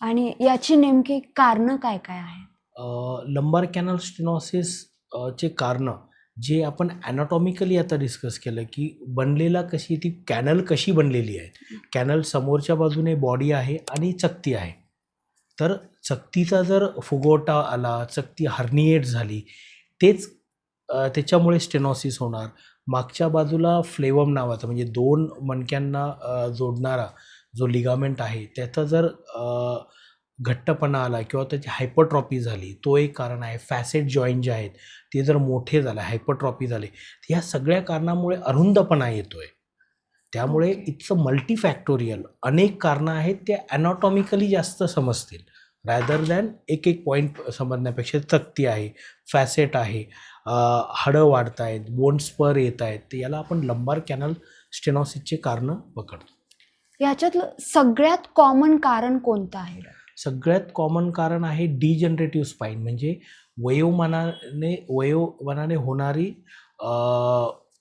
आणि याची नेमकी कारणं काय काय आहेत? लंबार कॅनल स्टेनॉसिस चे कारण जे आपण ॲनाटॉमिकली आता डिस्कस केलं की बनलेला कशी ती कॅनल कशी बनलेली आहे? कॅनल समोरच्या बाजूने बॉडी आहे आणि चकती आहे. तर चकतीचा जर फुगोटा आला चकती हर्निएट झाली तेच त्याच्यामुळे स्टेनॉसिस होणार. मागच्या बाजूला फ्लेवम नावाचा म्हणजे दोन मणक्यांना जोडणारा जो लिगामेंट आहे त्याचा जर घट्टपणा आला किंवा त्याची हायपरट्रॉपी झाली तो एक कारण आहे. फॅसेट जॉईंट जे आहेत ते जर मोठे झाले हायपरट्रॉपी झाले तर ह्या सगळ्या कारणामुळे अरुंदपणा येतोय. त्यामुळे Okay. इट्स अ मल्टीफॅक्टोरियल अनेक कारणं आहेत ते ॲनाटॉमिकली जास्त समजतील. रॅदर दॅन एक एक पॉईंट समजण्यापेक्षा चकती आहे फॅसेट आहे हाडं वाढत आहेत बोन्सपर येत आहेत तर याला आपण लंबार कॅनल स्टेनॉसिसचे कारणं पकडतो. याच्यातलं सगळ्यात कॉमन कारण कोणतं आहे? सगळ्यात कॉमन कारण आहे डिजनरेटिव्ह स्पाईन म्हणजे वयोमानाने वयोमानाने होणारी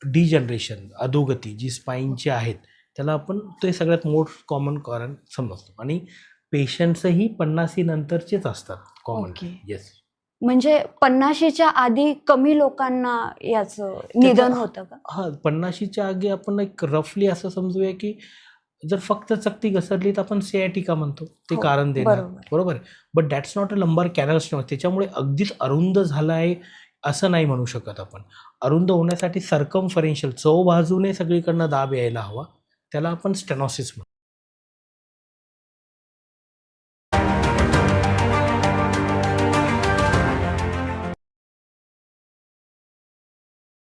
डिजनरेशन अधोगती जी स्पाईनची आहेत त्याला आपण ते सगळ्यात मोस्ट कॉमन कारण समजतो. आणि पेशंट्सही पन्नासी नंतरचेच असतात कॉमन. येस म्हणजे पन्नाशीच्या आधी कमी लोकांना याचं निधन होतं का? हां पन्नाशीच्या आगी आपण एक रफली असं समजूया की जर फक्त चकती घसरली तर आपण सियाटिका म्हणतो ते हो, कारण देणार. बरोबर. बरोबर but that's not a lumbar canal stone त्याच्यामुळे अगदीच अरुंद झाला आहे असं नाही म्हणू शकत आपण. अरुंद होण्यासाठी सर्कमफरेन्शियल चौ बाजूने सगळीकडनं दाब यायला हवा. त्याला आपण स्टेनॉसिस म्हणतो.